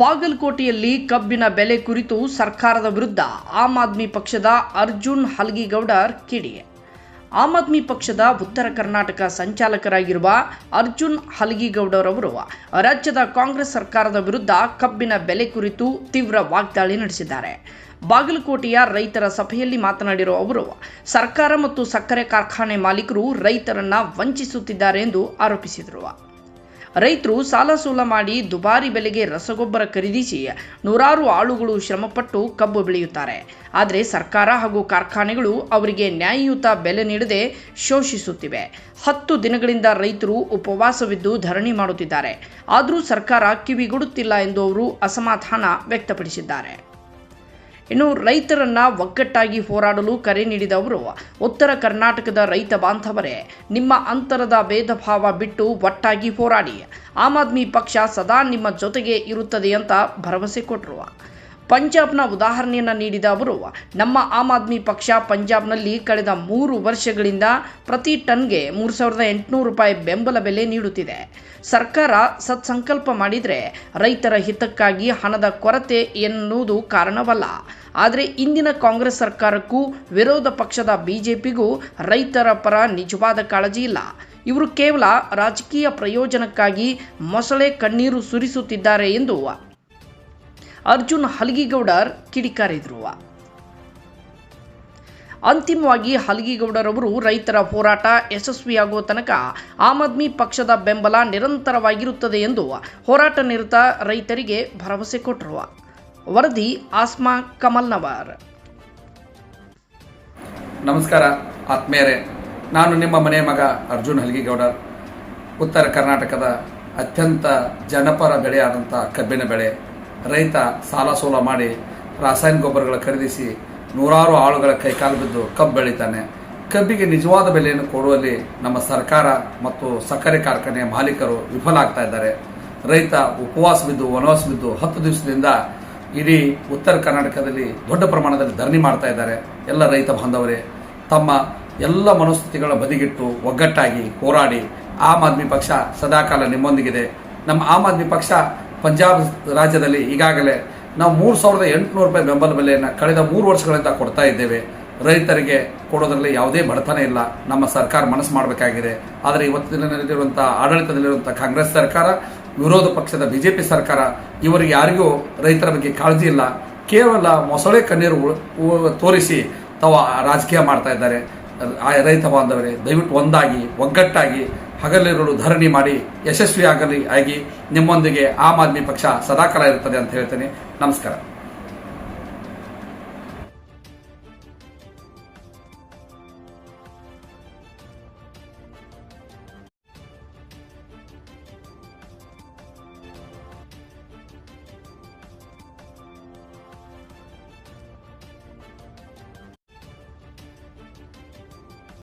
ಬಾಗಲಕೋಟೆಯಲ್ಲಿ ಕಬ್ಬಿನ ಬೆಲೆ ಕುರಿತು ಸರ್ಕಾರದ ವಿರುದ್ಧ ಆಮ್ ಆದ್ಮಿ ಪಕ್ಷದ ಅರ್ಜುನ್ ಹಲ್ಗಿಗೌಡರ್ ಕಿಡಿ ಆಮ್ ಆದ್ಮಿ ಪಕ್ಷದ ಉತ್ತರ ಕರ್ನಾಟಕ ಸಂಚಾಲಕರಾಗಿರುವ ಅರ್ಜುನ್ ಹಲ್ಗಿಗೌಡರ್ ಅವರು ರಾಜ್ಯದ ಕಾಂಗ್ರೆಸ್ ಸರ್ಕಾರದ ವಿರುದ್ಧ ಕಬ್ಬಿನ ಬೆಲೆ ಕುರಿತು ತೀವ್ರ ವಾಗ್ದಾಳಿ ನಡೆಸಿದ್ದಾರೆ. ಬಾಗಲಕೋಟೆಯ ರೈತರ ಸಭೆಯಲ್ಲಿ ಮಾತನಾಡಿರುವ ಅವರು, ಸರ್ಕಾರ ಮತ್ತು ಸಕ್ಕರೆ ಕಾರ್ಖಾನೆ ಮಾಲೀಕರು ರೈತರನ್ನ ವಂಚಿಸುತ್ತಿದ್ದಾರೆ ಎಂದು ಆರೋಪಿಸಿದರು. ರೈತರು ಸಾಲ ಸೂಲ ಮಾಡಿ ದುಬಾರಿ ಬೆಲೆಗೆ ರಸಗೊಬ್ಬರ ಖರೀದಿಸಿ ನೂರಾರು ಆಳುಗಳು ಶ್ರಮಪಟ್ಟು ಕಬ್ಬು ಬೆಳೆಯುತ್ತಾರೆ. ಆದರೆ ಸರ್ಕಾರ ಹಾಗೂ ಕಾರ್ಖಾನೆಗಳು ಅವರಿಗೆ ನ್ಯಾಯಯುತ ಬೆಲೆ ನೀಡದೆ ಶೋಷಿಸುತ್ತಿವೆ. ಹತ್ತು ದಿನಗಳಿಂದ ರೈತರು ಉಪವಾಸವಿದ್ದು ಧರಣಿ ಮಾಡುತ್ತಿದ್ದಾರೆ. ಆದರೂ ಸರ್ಕಾರ ಕಿವಿಗೊಡುತ್ತಿಲ್ಲ ಎಂದು ಅವರು ಅಸಮಾಧಾನ ವ್ಯಕ್ತಪಡಿಸಿದ್ದಾರೆ. ಇನ್ನು ರೈತರನ್ನ ಒಗ್ಗಟ್ಟಾಗಿ ಹೋರಾಡಲು ಕರೆ ನೀಡಿದವರು ಉತ್ತರ ಕರ್ನಾಟಕದ ರೈತ ಬಾಂಧವರೇ, ನಿಮ್ಮ ಅಂತರದ ಭೇದ ಭಾವ ಬಿಟ್ಟು ಒಟ್ಟಾಗಿ ಹೋರಾಡಿ. ಆಮ್ ಆದ್ಮಿ ಪಕ್ಷ ಸದಾ ನಿಮ್ಮ ಜೊತೆಗೆ ಇರುತ್ತದೆ ಅಂತ ಭರವಸೆ ಕೊಟ್ಟರು ಪಂಜಾಬ್ನ ಉದಾಹರಣೆಯನ್ನು ನೀಡಿದ ಅವರು, ನಮ್ಮ ಆಮ್ ಆದ್ಮಿ ಪಕ್ಷ ಪಂಜಾಬ್ನಲ್ಲಿ ಕಳೆದ ಮೂರು ವರ್ಷಗಳಿಂದ ಪ್ರತಿ ಟನ್ಗೆ ಮೂರು ಸಾವಿರದ ಎಂಟುನೂರು ರೂಪಾಯಿ ಬೆಂಬಲ ಬೆಲೆ ನೀಡುತ್ತಿದೆ. ಸರ್ಕಾರ ಸತ್ಸಂಕಲ್ಪ ಮಾಡಿದರೆ ರೈತರ ಹಿತಕ್ಕಾಗಿ ಹಣದ ಕೊರತೆ ಎನ್ನುವುದು ಕಾರಣವಲ್ಲ. ಆದರೆ ಇಂದಿನ ಕಾಂಗ್ರೆಸ್ ಸರ್ಕಾರಕ್ಕೂ ವಿರೋಧ ಪಕ್ಷದ ಬಿಜೆಪಿಗೂ ರೈತರ ಪರ ನಿಜವಾದ ಕಾಳಜಿ ಇಲ್ಲ. ಇವರು ಕೇವಲ ರಾಜಕೀಯ ಪ್ರಯೋಜನಕ್ಕಾಗಿ ಮೊಸಳೆ ಕಣ್ಣೀರು ಸುರಿಸುತ್ತಿದ್ದಾರೆ ಎಂದು ಅರ್ಜುನ್ ಹಲಗಿಗೌಡರ್ ಕಿಡಿಕಾರಿದ್ರು ಅಂತಿಮವಾಗಿ ಹಲಗಿಗೌಡರವರು ರೈತರ ಹೋರಾಟ ಯಶಸ್ವಿಯಾಗುವ ತನಕ ಆಮ್ ಆದ್ಮಿ ಪಕ್ಷದ ಬೆಂಬಲ ನಿರಂತರವಾಗಿರುತ್ತದೆ ಎಂದು ಹೋರಾಟ ನಿರತ ರೈತರಿಗೆ ಭರವಸೆ ಕೊಟ್ಟರು ವರದಿ ಆಸ್ಮಾ ಕಮಲ್ನವರ್. ನಮಸ್ಕಾರ, ಆತ್ಮೀಯರೇ. ನಾನು ನಿಮ್ಮ ಮನೆಯ ಮಗ ಅರ್ಜುನ್ ಹಲ್ಗಿಗೌಡರ್. ಉತ್ತರ ಕರ್ನಾಟಕದ ಅತ್ಯಂತ ಜನಪರ ಬೆಳೆಯಾದಂಥ ಕಬ್ಬಿನ ಬೆಳೆ. ರೈತ ಸಾಲ ಸೋಲ ಮಾಡಿ ರಾಸಾಯನಿಕ ಗೊಬ್ಬರಗಳ ಖರೀದಿಸಿ ನೂರಾರು ಆಳುಗಳ ಕೈಕಾಲು ಬಿದ್ದು ಕಬ್ಬು ಬೆಳೀತಾನೆ. ಕಬ್ಬಿಗೆ ನಿಜವಾದ ಬೆಲೆಯನ್ನು ಕೊಡುವಲ್ಲಿ ನಮ್ಮ ಸರ್ಕಾರ ಮತ್ತು ಸಕ್ಕರೆ ಕಾರ್ಖಾನೆಯ ಮಾಲೀಕರು ವಿಫಲ ಆಗ್ತಾ ಇದ್ದಾರೆ. ರೈತ ಉಪವಾಸ ಬಿದ್ದು, ವನವಾಸ ಬಿದ್ದು ಹತ್ತು ದಿವಸದಿಂದ ಇಡೀ ಉತ್ತರ ಕರ್ನಾಟಕದಲ್ಲಿ ದೊಡ್ಡ ಪ್ರಮಾಣದಲ್ಲಿ ಧರಣಿ ಮಾಡ್ತಾ ಇದ್ದಾರೆ ಎಲ್ಲ ರೈತ ಬಾಂಧವರೇ. ತಮ್ಮ ಎಲ್ಲ ಮನಸ್ಥಿತಿಗಳ ಬದಿಗಿಟ್ಟು ಒಗ್ಗಟ್ಟಾಗಿ ಹೋರಾಡಿ ಆಮ್ ಆದ್ಮಿ ಪಕ್ಷ ಸದಾಕಾಲ ನಿಮ್ಮೊಂದಿಗಿದೆ. ನಮ್ಮ ಆಮ್ ಆದ್ಮಿ ಪಕ್ಷ ಪಂಜಾಬ್ ರಾಜ್ಯದಲ್ಲಿ ಈಗಾಗಲೇ ನಾವು ಮೂರು ಸಾವಿರದ ಎಂಟುನೂರು ರೂಪಾಯಿ ಬೆಂಬಲ ಬೆಲೆಯನ್ನು ಕಳೆದ ಮೂರು ವರ್ಷಗಳಿಂದ ಕೊಡ್ತಾ ಇದ್ದೇವೆ. ರೈತರಿಗೆ ಕೊಡೋದರಲ್ಲಿ ಯಾವುದೇ ಬಡತನ ಇಲ್ಲ. ನಮ್ಮ ಸರ್ಕಾರ ಮನಸ್ಸು ಮಾಡಬೇಕಾಗಿದೆ. ಆದರೆ ಇವತ್ತಿನಲ್ಲಿರುವಂಥ ಆಡಳಿತದಲ್ಲಿರುವಂಥ ಕಾಂಗ್ರೆಸ್ ಸರ್ಕಾರ, ವಿರೋಧ ಪಕ್ಷದ ಬಿಜೆಪಿ ಸರ್ಕಾರ, ಇವರಿಗೆ ಯಾರಿಗೂ ರೈತರ ಬಗ್ಗೆ ಕಾಳಜಿ ಇಲ್ಲ. ಕೇವಲ ಮೊಸಳೆ ಕಣ್ಣೀರು ತೋರಿಸಿ ತಾವು ರಾಜಕೀಯ ಮಾಡ್ತಾ ಇದ್ದಾರೆ. ರೈತ ಬಾಂಧವರೇ, ದಯವಿಟ್ಟು ಒಂದಾಗಿ, ಒಗ್ಗಟ್ಟಾಗಿ ಹಗಲಿರುಳು ಧರಣಿ ಮಾಡಿ ಯಶಸ್ವಿಯಾಗಲಿ ಆಗಿ ನಿಮ್ಮೊಂದಿಗೆ ಆಮ್ ಆದ್ಮಿ ಪಕ್ಷ ಸದಾಕಾಲ ಇರುತ್ತದೆ ಅಂತ ಹೇಳ್ತೇನೆ. ನಮಸ್ಕಾರ.